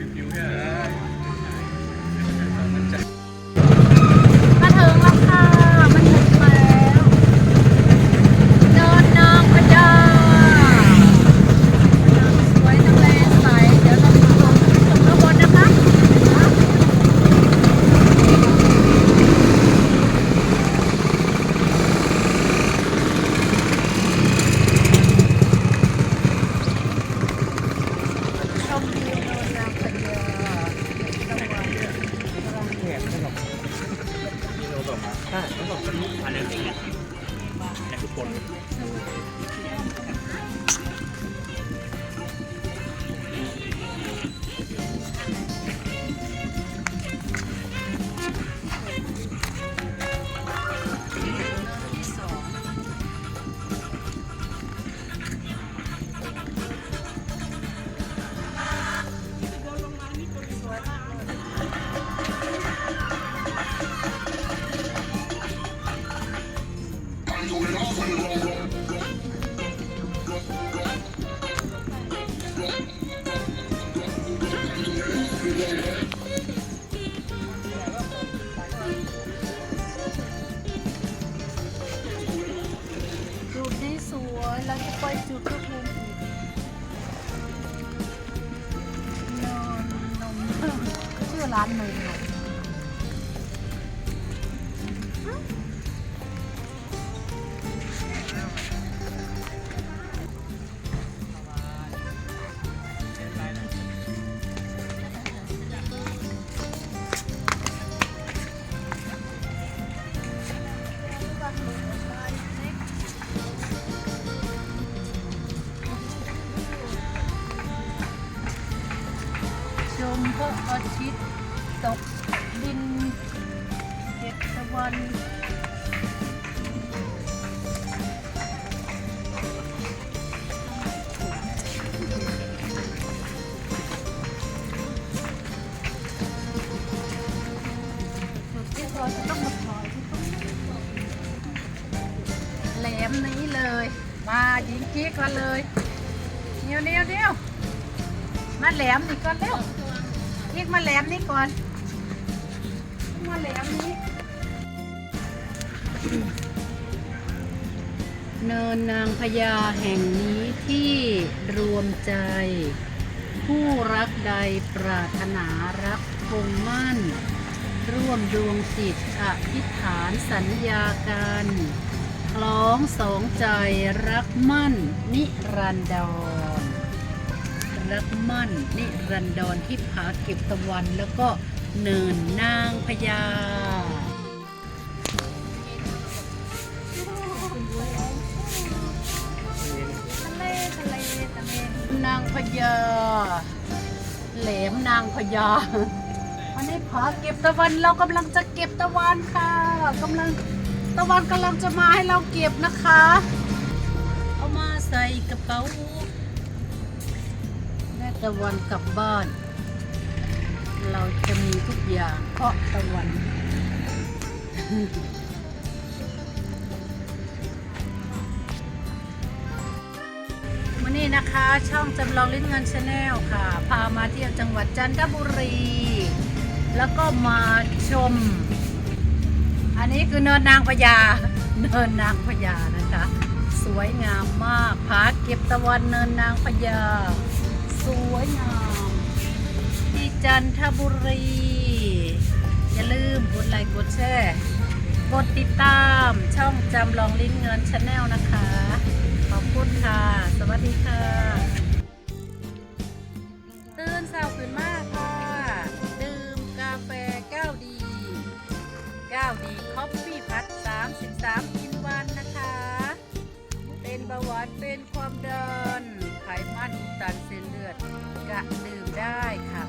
ม ใช่ต้องบอกเป็นอันนี้อันนี้ทุกคน ร้านนมนมชมพระอาทิตย์ ตกดินเจ็ดตะวันจุดที่เราจะต้องมาถอยที่ตรงแหลมนี้เลย มายิงกิ๊กกันเลยเดียวเดียวเดียวมาแหลมนี่ก่อนเร็วยิงมาแหลมนี่ก่อน มาแหลมนี้ เนินนางพญาแห่งนี้ที่รวมใจ ผู้รักใดปรารถนารักคงมั่น ร่วมดวงจิตอธิษฐานสัญญากันคล้องสองใจรักมั่น นิรันดร รักมั่น นิรันดรที่ผาเก็บตะวันแล้วก็ เนินนางพญาทะเลทะเลทะเลนางพญาแหลมนางพญาอันนี้ผาเก็บตะวันเรากำลังจะเก็บตะวันค่ะกำลังตะวันกำลังจะมาให้เราเก็บนะคะ เอามาใส่กระเป๋าแม่ตะวันกลับบ้าน เราจะมีทุกอย่างเพราะตะวัน วันนี้นะคะช่องจำลองลิ้นเงินชาแนลค่ะ พามาเที่ยวจังหวัดจันทบุรี แล้วก็มาชม อันนี้คือเนินนางพญาเนินนางพญานะคะ สวยงามมากผาเก็บตะวันเนินนางพญาสวยงาม จันทบุรี อย่าลืมกดไลค์กดแชร์กดติดตามช่องจำลองลิ้นเงินชาแนลนะคะ ขอบคุณค่ะ สวัสดีค่ะ ตื่นเช้าขึ้นมากค่ะ ดื่มกาแฟแก้วดีแก้วดีคอฟฟี่พัด 33 กินวันนะคะ เป็นเบาหวานเป็นความดันไขมันอุดตันเส้นเลือดกะดื่มได้ค่ะ